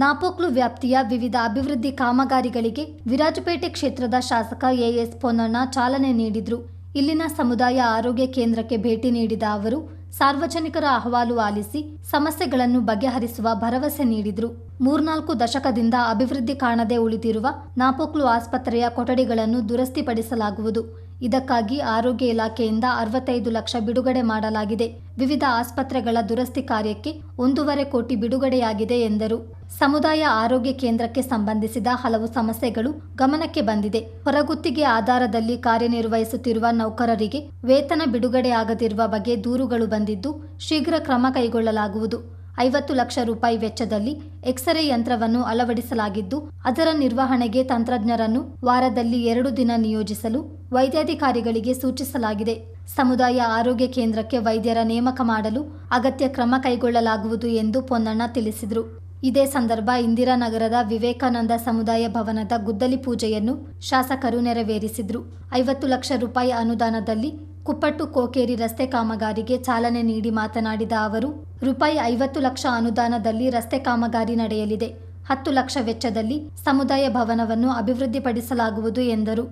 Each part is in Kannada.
ನಾಪೋಕ್ಲು ವ್ಯಾಪ್ತಿಯ ವಿವಿಧ ಅಭಿವೃದ್ಧಿ ಕಾಮಗಾರಿಗಳಿಗೆ ವಿರಾಜಪೇಟೆ ಕ್ಷೇತ್ರದ ಶಾಸಕ ಎಎಸ್ ಪೊನ್ನಣ್ಣ ಚಾಲನೆ ನೀಡಿದ್ರು. ಇಲ್ಲಿನ ಸಮುದಾಯ ಆರೋಗ್ಯ ಕೇಂದ್ರಕ್ಕೆ ಭೇಟಿ ನೀಡಿದ ಅವರು, ಸಾರ್ವಜನಿಕರ ಅಹವಾಲು ಆಲಿಸಿ ಸಮಸ್ಯೆಗಳನ್ನು ಬಗೆಹರಿಸುವ ಭರವಸೆ ನೀಡಿದರು. ಮೂರ್ನಾಲ್ಕು ದಶಕದಿಂದ ಅಭಿವೃದ್ಧಿ ಕಾಣದೆ ಉಳಿದಿರುವ ನಾಪೋಕ್ಲು ಆಸ್ಪತ್ರೆಯ ಕೊಠಡಿಗಳನ್ನು ದುರಸ್ತಿಪಡಿಸಲಾಗುವುದು. ಇದಕ್ಕಾಗಿ ಆರೋಗ್ಯ ಇಲಾಖೆಯಿಂದ ಅರವತ್ತೈದು ಲಕ್ಷ ಬಿಡುಗಡೆ ಮಾಡಲಾಗಿದೆ. ವಿವಿಧ ಆಸ್ಪತ್ರೆಗಳ ದುರಸ್ತಿ ಕಾರ್ಯಕ್ಕೆ ಒಂದೂವರೆ ಕೋಟಿ ಬಿಡುಗಡೆಯಾಗಿದೆ ಎಂದರು. ಸಮುದಾಯ ಆರೋಗ್ಯ ಕೇಂದ್ರಕ್ಕೆ ಸಂಬಂಧಿಸಿದ ಹಲವು ಸಮಸ್ಯೆಗಳು ಗಮನಕ್ಕೆ ಬಂದಿದೆ. ಹೊರಗುತ್ತಿಗೆ ಆಧಾರದಲ್ಲಿ ಕಾರ್ಯನಿರ್ವಹಿಸುತ್ತಿರುವ ನೌಕರರಿಗೆ ವೇತನ ಬಿಡುಗಡೆಯಾಗದಿರುವ ಬಗ್ಗೆ ದೂರುಗಳು ಬಂದಿದ್ದು ಶೀಘ್ರ ಕ್ರಮ ಕೈಗೊಳ್ಳಲಾಗುವುದು. ಐವತ್ತು ಲಕ್ಷ ರೂಪಾಯಿ ವೆಚ್ಚದಲ್ಲಿ ಎಕ್ಸರೇ ಯಂತ್ರವನ್ನು ಅಳವಡಿಸಲಾಗಿದ್ದು, ಅದರ ನಿರ್ವಹಣೆಗೆ ತಂತ್ರಜ್ಞರನ್ನು ವಾರದಲ್ಲಿ ಎರಡು ದಿನ ನಿಯೋಜಿಸಲು ವೈದ್ಯಾಧಿಕಾರಿಗಳಿಗೆ ಸೂಚಿಸಲಾಗಿದೆ. ಸಮುದಾಯ ಆರೋಗ್ಯ ಕೇಂದ್ರಕ್ಕೆ ವೈದ್ಯರ ನೇಮಕ ಮಾಡಲು ಅಗತ್ಯ ಕ್ರಮ ಕೈಗೊಳ್ಳಲಾಗುವುದು ಎಂದು ಪೊನ್ನಣ್ಣ ತಿಳಿಸಿದರು. ಇದೇ ಸಂದರ್ಭ ಇಂದಿರಾನಗರದ ವಿವೇಕಾನಂದ ಸಮುದಾಯ ಭವನದ ಗುದ್ದಲಿ ಪೂಜೆಯನ್ನು ಶಾಸಕರು ನೆರವೇರಿಸಿದ್ರು. ಐವತ್ತು ಲಕ್ಷ ರೂಪಾಯಿ ಅನುದಾನದಲ್ಲಿ ಕುಪ್ಪಟ್ಟು ಕೋಕೇರಿ ರಸ್ತೆ ಕಾಮಗಾರಿಗೆ ಚಾಲನೆ ನೀಡಿ ಮಾತನಾಡಿದ ಅವರು, ರೂಪಾಯಿ ಐವತ್ತು ಲಕ್ಷ ಅನುದಾನದಲ್ಲಿ ರಸ್ತೆ ಕಾಮಗಾರಿ ನಡೆಯಲಿದೆ. ಹತ್ತು ಲಕ್ಷ ವೆಚ್ಚದಲ್ಲಿ ಸಮುದಾಯ ಭವನವನ್ನು ಅಭಿವೃದ್ಧಿಪಡಿಸಲಾಗುವುದು ಎಂದರು.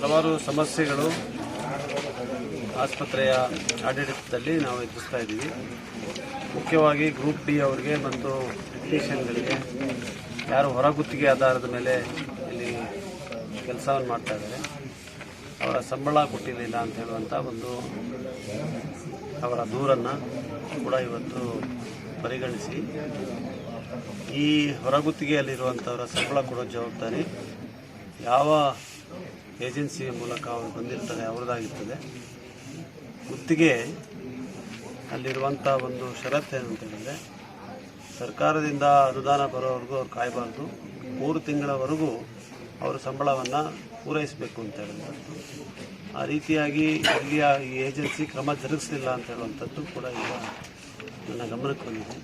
ಹಲವಾರು ಸಮಸ್ಯೆಗಳು ಆಸ್ಪತ್ರೆಯ ಆಡಳಿತದಲ್ಲಿ ನಾವು ಎದುರಿಸ್ತಾ ಇದ್ದೀವಿ. ಮುಖ್ಯವಾಗಿ ಗ್ರೂಪ್ ಡಿ ಅವರಿಗೆ ಮತ್ತು ಟೆಕ್ನಿಷಿಯನ್ಗಳಿಗೆ ಯಾರು ಹೊರಗುತ್ತಿಗೆ ಆಧಾರದ ಮೇಲೆ ಇಲ್ಲಿ ಕೆಲಸವನ್ನು ಮಾಡ್ತಾ ಇದ್ದಾರೆ. ಅವರ ಸಂಬಳ ಕೊಟ್ಟಿರಲಿಲ್ಲ ಅಂತ ಹೇಳುವಂಥ ಒಂದು ಅವರ ದೂರನ್ನು ಕೂಡ ಇವತ್ತು ಪರಿಗಣಿಸಿ ಈ ಹೊರಗುತ್ತಿಗೆಯಲ್ಲಿರುವಂಥವರ ಸಂಬಳ ಕೊಡೋ ಜವಾಬ್ದಾರಿ ಯಾವ ಏಜೆನ್ಸಿಯ ಮೂಲಕ ಅವರು ಬಂದಿರ್ತಾರೆ, ಅವ್ರದ್ದಾಗಿರ್ತದೆ. ಗುತ್ತಿಗೆ ಅಲ್ಲಿರುವಂಥ ಒಂದು ಷರತ್ತು ಏನು ಅಂತ ಹೇಳಿದ್ರೆ, ಸರ್ಕಾರದಿಂದ ಅನುದಾನ ಬರೋವರೆಗೂ ಅವ್ರು ಕಾಯಬಾರ್ದು. ಮೂರು ತಿಂಗಳವರೆಗೂ ಅವರು ಸಂಬಳವನ್ನು ಪೂರೈಸಬೇಕು ಅಂತ ಹೇಳುವಂಥದ್ದು ಆ ರೀತಿಯಾಗಿ ಇಲ್ಲಿಯ ಈ ಏಜೆನ್ಸಿ ಕ್ರಮ ಜರುಗಿಸಲಿಲ್ಲ ಅಂತ ಹೇಳುವಂಥದ್ದು ಕೂಡ ಈಗ ನನ್ನ ಗಮನಕ್ಕೆ ಬಂದಿದೆ.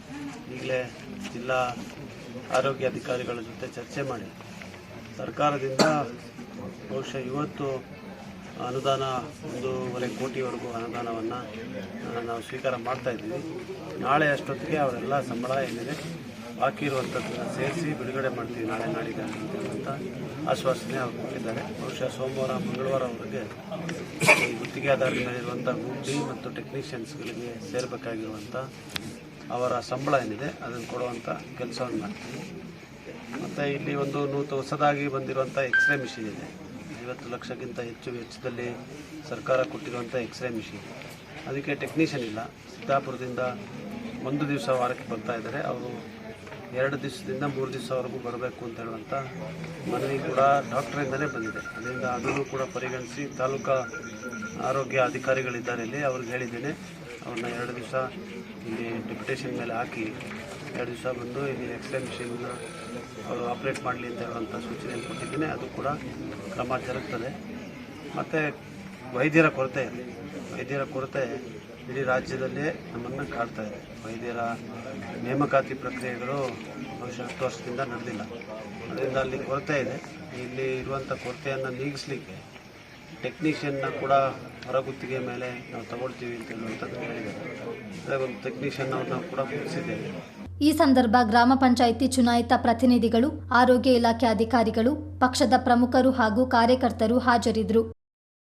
ಈಗಲೇ ಜಿಲ್ಲಾ ಆರೋಗ್ಯ ಅಧಿಕಾರಿಗಳ ಜೊತೆ ಚರ್ಚೆ ಮಾಡಿ ಸರ್ಕಾರದಿಂದ ಬಹುಶಃ ಇವತ್ತು ಅನುದಾನ ಒಂದೂವರೆ ಕೋಟಿವರೆಗೂ ಅನುದಾನವನ್ನು ನಾವು ಸ್ವೀಕಾರ ಮಾಡ್ತಾ ಇದ್ದೀವಿ. ನಾಳೆ ಅಷ್ಟೊತ್ತಿಗೆ ಅವರೆಲ್ಲ ಸಂಬಳ ಏನಿದೆ ಬಾಕಿ ಇರುವಂಥದ್ದನ್ನು ಸೇರಿಸಿ ಬಿಡುಗಡೆ ಮಾಡ್ತೀವಿ, ನಾಳೆ ನಾಡಿಗೆ ಅಂತ ಆಶ್ವಾಸನೆ ಅವರು ಕೊಟ್ಟಿದ್ದಾರೆ. ಬಹುಶಃ ಸೋಮವಾರ ಮಂಗಳವಾರವರೆಗೆ ಈ ಗುತ್ತಿಗೆ ಆಧಾರದ ಮೇಲಿರುವಂಥ ಗುಂಡಿ ಮತ್ತು ಟೆಕ್ನಿಷಿಯನ್ಸ್ಗಳಿಗೆ ಸೇರಬೇಕಾಗಿರುವಂಥ ಅವರ ಸಂಬಳ ಏನಿದೆ, ಅದನ್ನು ಕೊಡುವಂಥ ಕೆಲಸವನ್ನು ಮಾಡ್ತೀವಿ. ಮತ್ತು ಇಲ್ಲಿ ಒಂದು ನೂತ ಹೊಸದಾಗಿ ಬಂದಿರುವಂಥ ಎಕ್ಸ್ರೇ ಮಿಷಿನ್ ಇದೆ. ಐವತ್ತು ಲಕ್ಷಕ್ಕಿಂತ ಹೆಚ್ಚು ವೆಚ್ಚದಲ್ಲಿ ಸರ್ಕಾರ ಕೊಟ್ಟಿರುವಂಥ ಎಕ್ಸ್ರೇ ಮಿಷಿನ್ ಅದಕ್ಕೆ ಟೆಕ್ನಿಷಿಯನ್ ಇಲ್ಲ. ಸಿದ್ದಾಪುರದಿಂದ ಒಂದು ದಿವಸ ವಾರಕ್ಕೆ ಬರ್ತಾ ಇದ್ದಾರೆ. ಅವರು ಎರಡು ದಿವಸದಿಂದ ಮೂರು ದಿವಸವರೆಗೂ ಬರಬೇಕು ಅಂತ ಹೇಳುವಂಥ ಮನವಿ ಕೂಡ ಡಾಕ್ಟ್ರಿಂದಲೇ ಬಂದಿದೆ. ಅದರಿಂದ ಅದನ್ನು ಕೂಡ ಪರಿಗಣಿಸಿ ತಾಲೂಕಾ ಆರೋಗ್ಯ ಅಧಿಕಾರಿಗಳಿದ್ದಾರೆ ಇಲ್ಲಿ. ಅವ್ರಿಗೆ ಹೇಳಿದ್ದೇನೆ. ಅವ್ರನ್ನ ಎರಡು ದಿವಸ ಇಲ್ಲಿ ಡೆಪ್ಯುಟೇಷನ್ ಮೇಲೆ ಹಾಕಿ ಎರಡು ದಿವಸ ಬಂದು ಇಲ್ಲಿ ಎಕ್ಸ್ರೇ ಮಿಷಿನ್ನ ಅವರು ಆಪ್ರೇಟ್ ಮಾಡಲಿ ಅಂತ ಹೇಳುವಂಥ ಸೂಚನೆಯನ್ನು ಕೊಟ್ಟಿದ್ದೀನಿ. ಅದು ಕೂಡ ಕ್ರಮ ಜರುಗ್ತದೆ. ಮತ್ತು ವೈದ್ಯರ ಕೊರತೆ ವೈದ್ಯರ ಕೊರತೆ ಇಡೀ ರಾಜ್ಯದಲ್ಲೇ ನಮ್ಮನ್ನು ಕಾಡ್ತಾ ಇದೆ. ವೈದ್ಯರ ನೇಮಕಾತಿ ಪ್ರಕ್ರಿಯೆಗಳು ಬಹುಶಃ ಹತ್ತು ವರ್ಷದಿಂದ ನಡೆದಿಲ್ಲ. ಅದರಿಂದ ಅಲ್ಲಿ ಕೊರತೆ ಇದೆ. ಇಲ್ಲಿ ಇರುವಂಥ ಕೊರತೆಯನ್ನು ನೀಗಿಸಲಿಕ್ಕೆ ಟೆಕ್ನಿಷಿಯನ್ನ ಕೂಡ ಹೊರಗುತ್ತಿಗೆ ಮೇಲೆ ನಾವು ತಗೊಳ್ತೀವಿ ಅಂತ ಹೇಳುವಂಥದ್ದು ಹೇಳಿದ್ದಾರೆ ಅದೇ ಒಂದು ಟೆಕ್ನಿಷಿಯನ್ ಅವ್ರನ್ನ ಕೂಡ ಮುಗಿಸಿದ್ದೇವೆ ಈ ಸಂದರ್ಭ ಗ್ರಾಮ ಪಂಚಾಯಿತಿ ಚುನಾಯಿತ ಪ್ರತಿನಿಧಿಗಳು, ಆರೋಗ್ಯ ಇಲಾಖೆ ಅಧಿಕಾರಿಗಳು, ಪಕ್ಷದ ಪ್ರಮುಖರು ಹಾಗೂ ಕಾರ್ಯಕರ್ತರು ಹಾಜರಿದ್ದರು.